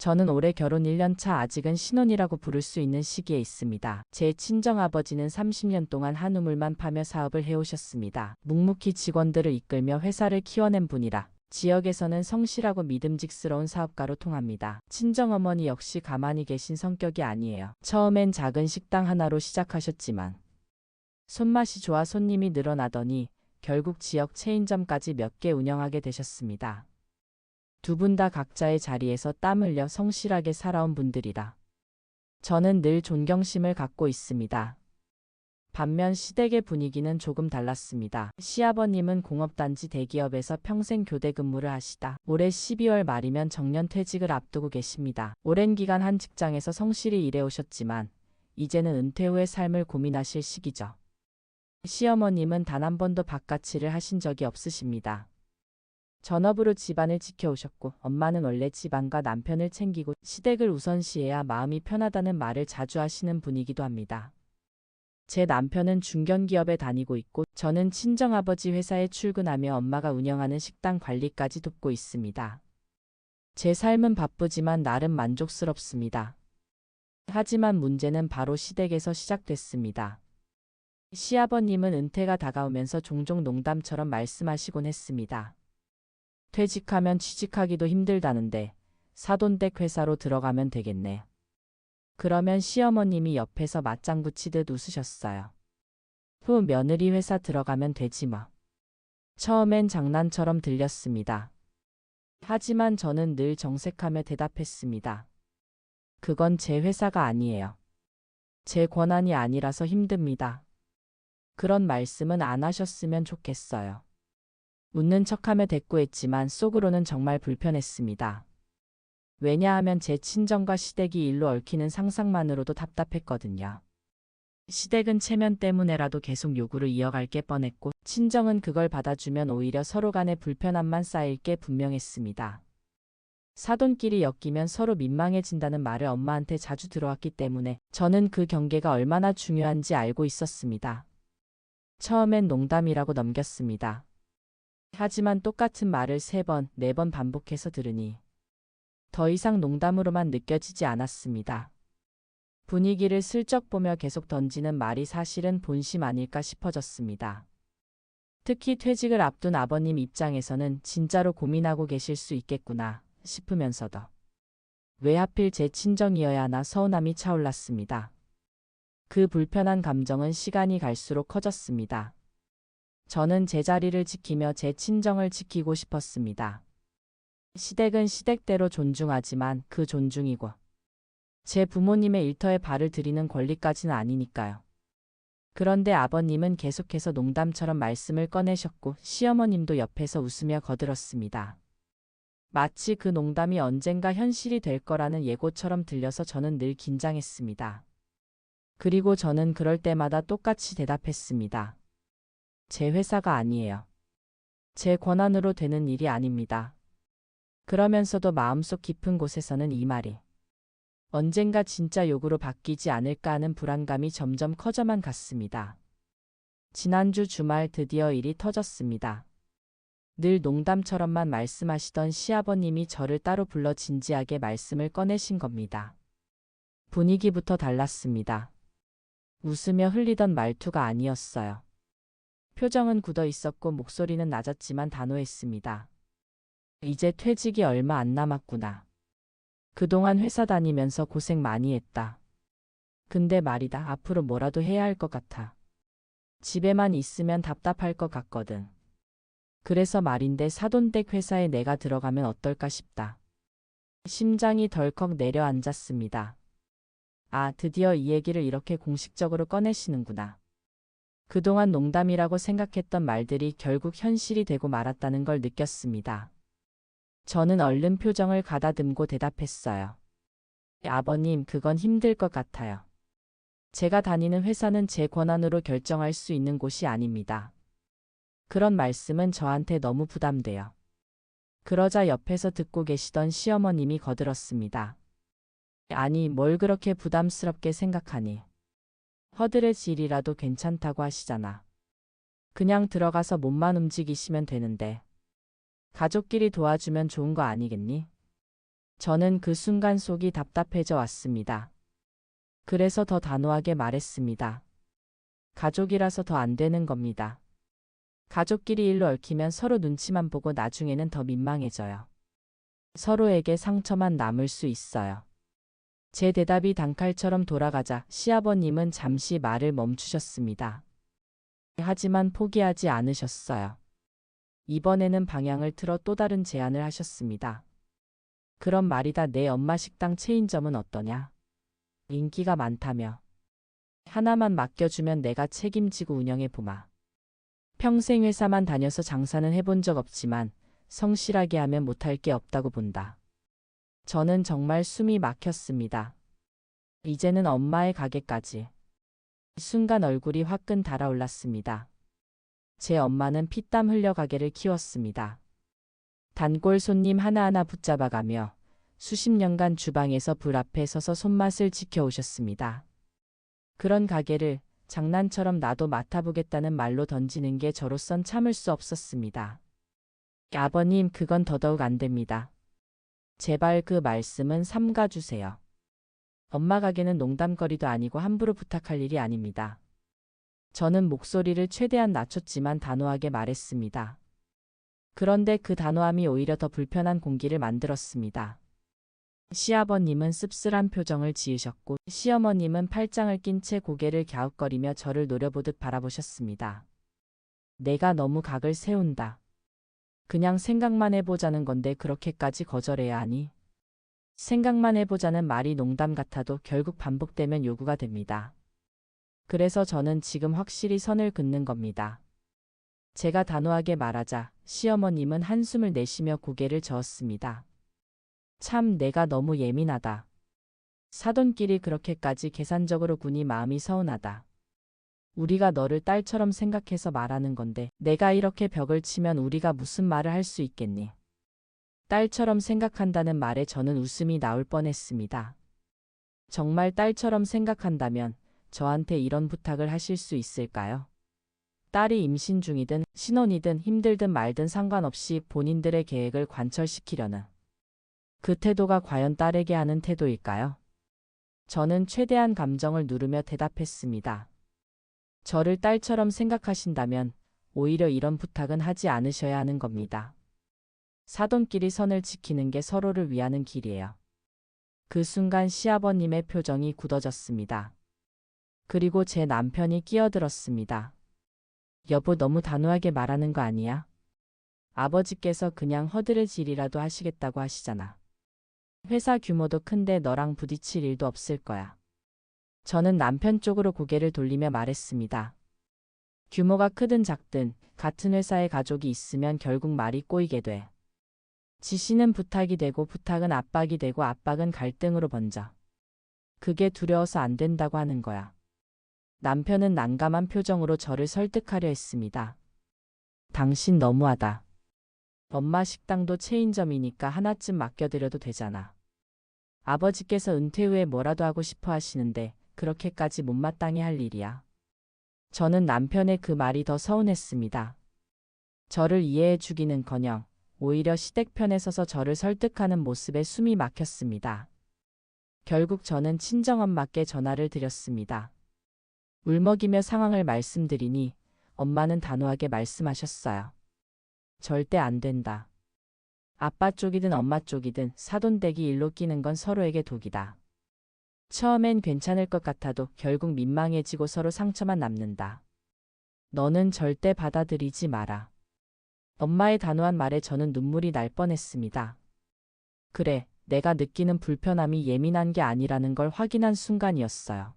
저는 올해 결혼 1년 차 아직은 신혼이라고 부를 수 있는 시기에 있습니다. 제 친정아버지는 30년 동안 한우물만 파며 사업을 해오셨습니다. 묵묵히 직원들을 이끌며 회사를 키워낸 분이라 지역에서는 성실하고 믿음직스러운 사업가로 통합니다. 친정어머니 역시 가만히 계신 성격이 아니에요. 처음엔 작은 식당 하나로 시작하셨지만 손맛이 좋아 손님이 늘어나더니 결국 지역 체인점까지 몇 개 운영하게 되셨습니다. 두 분 다 각자의 자리에서 땀 흘려 성실하게 살아온 분들이라 저는 늘 존경심을 갖고 있습니다. 반면 시댁의 분위기는 조금 달랐습니다. 시아버님은 공업단지 대기업에서 평생 교대 근무를 하시다. 올해 12월 말이면 정년 퇴직을 앞두고 계십니다. 오랜 기간 한 직장에서 성실히 일해오셨지만 이제는 은퇴 후의 삶을 고민하실 시기죠. 시어머님은 단 한 번도 바깥일을 하신 적이 없으십니다. 전업으로 집안을 지켜오셨고 엄마는 원래 집안과 남편을 챙기고 시댁을 우선시해야 마음이 편하다는 말을 자주 하시는 분이기도 합니다. 제 남편은 중견기업에 다니고 있고 저는 친정아버지 회사에 출근하며 엄마가 운영하는 식당 관리까지 돕고 있습니다. 제 삶은 바쁘지만 나름 만족스럽습니다. 하지만 문제는 바로 시댁에서 시작됐습니다. 시아버님은 은퇴가 다가오면서 종종 농담처럼 말씀하시곤 했습니다. 퇴직하면 취직하기도 힘들다는데 사돈댁 회사로 들어가면 되겠네. 그러면 시어머님이 옆에서 맞장구 치듯 웃으셨어요. 후 며느리 회사 들어가면 되지 뭐. 처음엔 장난처럼 들렸습니다. 하지만 저는 늘 정색하며 대답했습니다. 그건 제 회사가 아니에요. 제 권한이 아니라서 힘듭니다. 그런 말씀은 안 하셨으면 좋겠어요. 웃는 척하며 대꾸했지만 속으로는 정말 불편했습니다. 왜냐하면 제 친정과 시댁이 일로 얽히는 상상만으로도 답답했거든요. 시댁은 체면 때문에라도 계속 요구를 이어갈 게 뻔했고 친정은 그걸 받아주면 오히려 서로 간의 불편함만 쌓일 게 분명했습니다. 사돈끼리 엮이면 서로 민망해진다는 말을 엄마한테 자주 들어왔기 때문에 저는 그 경계가 얼마나 중요한지 알고 있었습니다. 처음엔 농담이라고 넘겼습니다. 하지만 똑같은 말을 세 번, 네 번 반복해서 들으니 더 이상 농담으로만 느껴지지 않았습니다. 분위기를 슬쩍 보며 계속 던지는 말이 사실은 본심 아닐까 싶어졌습니다. 특히 퇴직을 앞둔 아버님 입장에서는 진짜로 고민하고 계실 수 있겠구나 싶으면서도 왜 하필 제 친정이어야 하나 서운함이 차올랐습니다. 그 불편한 감정은 시간이 갈수록 커졌습니다. 저는 제 자리를 지키며 제 친정을 지키고 싶었습니다. 시댁은 시댁대로 존중하지만 그 존중이고 제 부모님의 일터에 발을 들이는 권리까지는 아니니까요. 그런데 아버님은 계속해서 농담처럼 말씀을 꺼내셨고 시어머님도 옆에서 웃으며 거들었습니다. 마치 그 농담이 언젠가 현실이 될 거라는 예고처럼 들려서 저는 늘 긴장했습니다. 그리고 저는 그럴 때마다 똑같이 대답했습니다. 제 회사가 아니에요. 제 권한으로 되는 일이 아닙니다. 그러면서도 마음속 깊은 곳에서는 이 말이 언젠가 진짜 욕으로 바뀌지 않을까 하는 불안감이 점점 커져만 갔습니다. 지난주 주말 드디어 일이 터졌습니다. 늘 농담처럼만 말씀하시던 시아버님이 저를 따로 불러 진지하게 말씀을 꺼내신 겁니다. 분위기부터 달랐습니다. 웃으며 흘리던 말투가 아니었어요. 표정은 굳어 있었고 목소리는 낮았지만 단호했습니다. 이제 퇴직이 얼마 안 남았구나. 그동안 회사 다니면서 고생 많이 했다. 근데 말이다. 앞으로 뭐라도 해야 할 것 같아. 집에만 있으면 답답할 것 같거든. 그래서 말인데 사돈댁 회사에 내가 들어가면 어떨까 싶다. 심장이 덜컥 내려앉았습니다. 아, 드디어 이 얘기를 이렇게 공식적으로 꺼내시는구나. 그동안 농담이라고 생각했던 말들이 결국 현실이 되고 말았다는 걸 느꼈습니다. 저는 얼른 표정을 가다듬고 대답했어요. 아버님, 그건 힘들 것 같아요. 제가 다니는 회사는 제 권한으로 결정할 수 있는 곳이 아닙니다. 그런 말씀은 저한테 너무 부담돼요. 그러자 옆에서 듣고 계시던 시어머님이 거들었습니다. 아니, 뭘 그렇게 부담스럽게 생각하니? 허들의 질이라도 괜찮다고 하시잖아. 그냥 들어가서 몸만 움직이시면 되는데. 가족끼리 도와주면 좋은 거 아니겠니? 저는 그 순간 속이 답답해져 왔습니다. 그래서 더 단호하게 말했습니다. 가족이라서 더 안 되는 겁니다. 가족끼리 일로 얽히면 서로 눈치만 보고 나중에는 더 민망해져요. 서로에게 상처만 남을 수 있어요. 제 대답이 단칼처럼 돌아가자 시아버님은 잠시 말을 멈추셨습니다. 하지만 포기하지 않으셨어요. 이번에는 방향을 틀어 또 다른 제안을 하셨습니다. 그런 말이다 내 엄마 식당 체인점은 어떠냐? 인기가 많다며. 하나만 맡겨주면 내가 책임지고 운영해 보마. 평생 회사만 다녀서 장사는 해본 적 없지만 성실하게 하면 못할 게 없다고 본다. 저는 정말 숨이 막혔습니다. 이제는 엄마의 가게까지. 순간 얼굴이 화끈 달아올랐습니다. 제 엄마는 피땀 흘려 가게를 키웠습니다. 단골 손님 하나하나 붙잡아가며 수십 년간 주방에서 불 앞에 서서 손맛을 지켜오셨습니다. 그런 가게를 장난처럼 나도 맡아보겠다는 말로 던지는 게 저로선 참을 수 없었습니다. 아버님, 그건 더더욱 안 됩니다. 제발 그 말씀은 삼가 주세요. 엄마 가게는 농담거리도 아니고 함부로 부탁할 일이 아닙니다. 저는 목소리를 최대한 낮췄지만 단호하게 말했습니다. 그런데 그 단호함이 오히려 더 불편한 공기를 만들었습니다. 시아버님은 씁쓸한 표정을 지으셨고 시어머님은 팔짱을 낀 채 고개를 갸웃거리며 저를 노려보듯 바라보셨습니다. 내가 너무 각을 세운다. 그냥 생각만 해보자는 건데 그렇게까지 거절해야 하니? 생각만 해보자는 말이 농담 같아도 결국 반복되면 요구가 됩니다. 그래서 저는 지금 확실히 선을 긋는 겁니다. 제가 단호하게 말하자 시어머님은 한숨을 내쉬며 고개를 저었습니다. 참 내가 너무 예민하다. 사돈끼리 그렇게까지 계산적으로 군이 마음이 서운하다. 우리가 너를 딸처럼 생각해서 말하는 건데 내가 이렇게 벽을 치면 우리가 무슨 말을 할 수 있겠니? 딸처럼 생각한다는 말에 저는 웃음이 나올 뻔했습니다. 정말 딸처럼 생각한다면 저한테 이런 부탁을 하실 수 있을까요? 딸이 임신 중이든 신혼이든 힘들든 말든 상관없이 본인들의 계획을 관철시키려는 그 태도가 과연 딸에게 하는 태도일까요? 저는 최대한 감정을 누르며 대답했습니다. 저를 딸처럼 생각하신다면 오히려 이런 부탁은 하지 않으셔야 하는 겁니다. 사돈끼리 선을 지키는 게 서로를 위하는 길이에요. 그 순간 시아버님의 표정이 굳어졌습니다. 그리고 제 남편이 끼어들었습니다. 여보 너무 단호하게 말하는 거 아니야? 아버지께서 그냥 허드렛일이라도 하시겠다고 하시잖아. 회사 규모도 큰데 너랑 부딪힐 일도 없을 거야. 저는 남편 쪽으로 고개를 돌리며 말했습니다. 규모가 크든 작든 같은 회사에 가족이 있으면 결국 말이 꼬이게 돼. 지시는 부탁이 되고 부탁은 압박이 되고 압박은 갈등으로 번져. 그게 두려워서 안 된다고 하는 거야. 남편은 난감한 표정으로 저를 설득하려 했습니다. 당신 너무하다. 엄마 식당도 체인점이니까 하나쯤 맡겨드려도 되잖아. 아버지께서 은퇴 후에 뭐라도 하고 싶어 하시는데 그렇게까지 못마땅해 할 일이야. 저는 남편의 그 말이 더 서운했습니다. 저를 이해해 주기는 커녕 오히려 시댁편에 서서 저를 설득하는 모습에 숨이 막혔습니다. 결국 저는 친정엄마께 전화를 드렸습니다. 울먹이며 상황을 말씀드리니 엄마는 단호하게 말씀하셨어요. 절대 안 된다. 아빠 쪽이든 엄마 쪽이든 사돈댁이 일로 끼는 건 서로에게 독이다. 처음엔 괜찮을 것 같아도 결국 민망해지고 서로 상처만 남는다. 너는 절대 받아들이지 마라. 엄마의 단호한 말에 저는 눈물이 날 뻔했습니다. 그래, 내가 느끼는 불편함이 예민한 게 아니라는 걸 확인한 순간이었어요.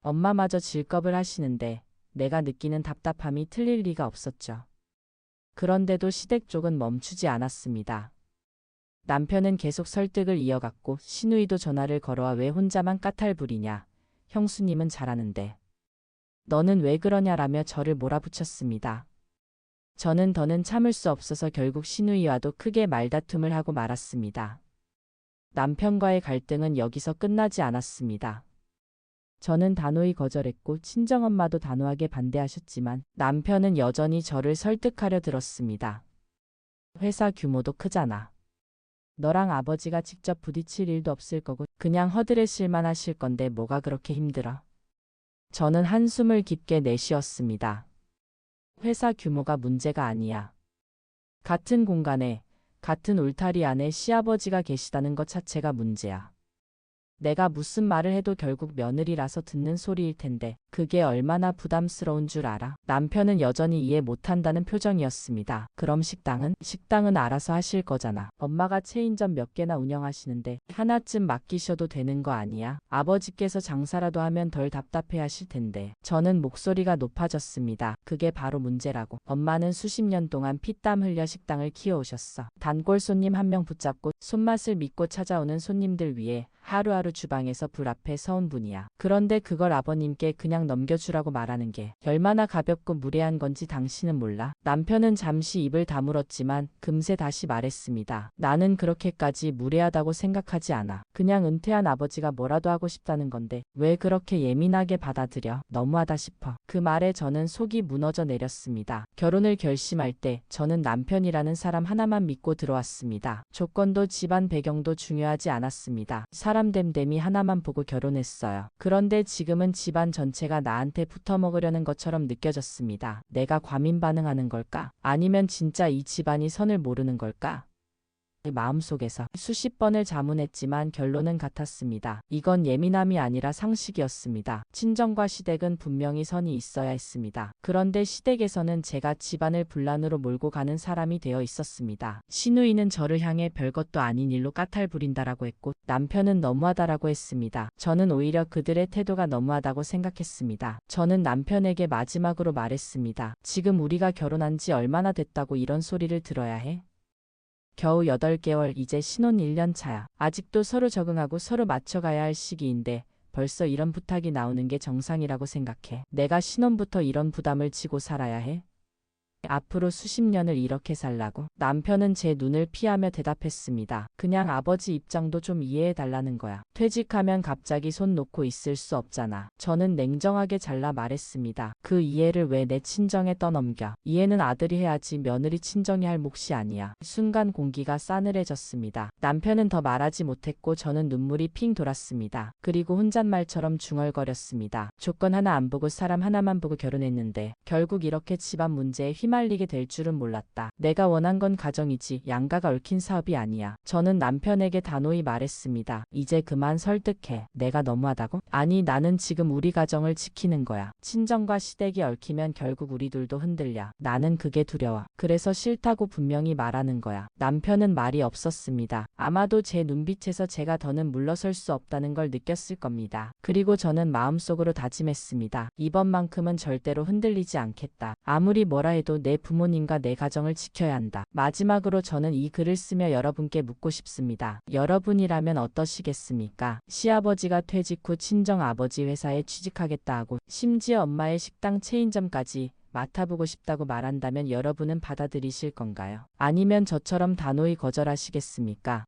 엄마마저 질겁을 하시는데 내가 느끼는 답답함이 틀릴 리가 없었죠. 그런데도 시댁 쪽은 멈추지 않았습니다. 남편은 계속 설득을 이어갔고 신우이도 전화를 걸어와 왜 혼자만 까탈 부리냐. 형수님은 잘하는데. 너는 왜 그러냐라며 저를 몰아붙였습니다. 저는 더는 참을 수 없어서 결국 신우이와도 크게 말다툼을 하고 말았습니다. 남편과의 갈등은 여기서 끝나지 않았습니다. 저는 단호히 거절했고 친정엄마도 단호하게 반대하셨지만 남편은 여전히 저를 설득하려 들었습니다. 회사 규모도 크잖아. 너랑 아버지가 직접 부딪힐 일도 없을 거고 그냥 허드레실만 하실 건데 뭐가 그렇게 힘들어? 저는 한숨을 깊게 내쉬었습니다. 회사 규모가 문제가 아니야. 같은 공간에, 같은 울타리 안에 시아버지가 계시다는 것 자체가 문제야. 내가 무슨 말을 해도 결국 며느리라서 듣는 소리일 텐데 그게 얼마나 부담스러운 줄 알아? 남편은 여전히 이해 못한다는 표정이었습니다. 그럼 식당은? 식당은 알아서 하실 거잖아. 엄마가 체인점 몇 개나 운영하시는데 하나쯤 맡기셔도 되는 거 아니야? 아버지께서 장사라도 하면 덜 답답해 하실 텐데. 저는 목소리가 높아졌습니다. 그게 바로 문제라고. 엄마는 수십 년 동안 피땀 흘려 식당을 키워오셨어. 단골 손님 한 명 붙잡고 손맛을 믿고 찾아오는 손님들 위해 하루하루 주방에서 불 앞에 서온 분이야. 그런데 그걸 아버님께 그냥 넘겨주라고 말하는 게 얼마나 가볍고 무례한 건지 당신은 몰라. 남편은 잠시 입을 다물었지만 금세 다시 말했습니다. 나는 그렇게까지 무례하다고 생각하지 않아. 그냥 은퇴한 아버지가 뭐라도 하고 싶다는 건데 왜 그렇게 예민하게 받아들여? 너무하다 싶어. 그 말에 저는 속이 무너져 내렸습니다. 결혼을 결심할 때 저는 남편이라는 사람 하나만 믿고 들어왔습니다. 조건도 집안 배경도 중요하지 않았습니다. 사람 됨됨이 하나만 보고 결혼했어요. 그런데 지금은 집안 전체가 나한테 붙어 먹으려는 것처럼 느껴졌습니다. 내가 과민 반응하는 걸까? 아니면 진짜 이 집안이 선을 모르는 걸까? 마음속에서 수십 번을 자문했지만 결론은 같았습니다. 이건 예민함이 아니라 상식이었습니다. 친정과 시댁은 분명히 선이 있어야 했습니다. 그런데 시댁에서는 제가 집안을 분란으로 몰고 가는 사람이 되어 있었습니다. 시누이는 저를 향해 별것도 아닌 일로 까탈 부린다라고 했고 남편은 너무하다라고 했습니다. 저는 오히려 그들의 태도가 너무하다고 생각했습니다. 저는 남편에게 마지막으로 말했습니다. 지금 우리가 결혼한 지 얼마나 됐다고 이런 소리를 들어야 해? 겨우 8개월 이제 신혼 1년 차야. 아직도 서로 적응하고 서로 맞춰가야 할 시기인데 벌써 이런 부탁이 나오는 게 정상이라고 생각해. 내가 신혼부터 이런 부담을 지고 살아야 해? 앞으로 수십 년을 이렇게 살라고? 남편은 제 눈을 피하며 대답했습니다. 그냥 아버지 입장도 좀 이해해 달라는 거야. 퇴직하면 갑자기 손 놓고 있을 수 없잖아. 저는 냉정하게 잘라 말했습니다. 그 이해를 왜 내 친정에 떠넘겨? 이해는 아들이 해야지 며느리 친정이 할 몫이 아니야. 순간 공기가 싸늘해졌습니다. 남편은 더 말하지 못했고 저는 눈물이 핑 돌았습니다. 그리고 혼잣말처럼 중얼거렸습니다. 조건 하나 안 보고 사람 하나만 보고 결혼했는데 결국 이렇게 집안 문제에 휘 말리게 될 줄은 몰랐다. 내가 원한 건 가정이지 양가가 얽힌 사업이 아니야. 저는 남편에게 단호히 말했습니다. 이제 그만 설득해. 내가 너무하다고? 아니 나는 지금 우리 가정을 지키는 거야. 친정과 시댁이 얽히면 결국 우리 둘도 흔들려. 나는 그게 두려워. 그래서 싫다고 분명히 말하는 거야. 남편은 말이 없었습니다. 아마도 제 눈빛에서 제가 더는 물러설 수 없다는 걸 느꼈을 겁니다. 그리고 저는 마음속으로 다짐했습니다. 이번만큼은 절대로 흔들리지 않겠다. 아무리 뭐라 해도 내 부모님과 내 가정을 지켜야 한다. 마지막으로 저는 이 글을 쓰며 여러분께 묻고 싶습니다. 여러분이라면 어떠시겠습니까? 시아버지가 퇴직 후 친정 아버지 회사에 취직하겠다 하고 심지어 엄마의 식당 체인점까지 맡아보고 싶다고 말한다면 여러분은 받아들이실 건가요? 아니면 저처럼 단호히 거절하시겠습니까?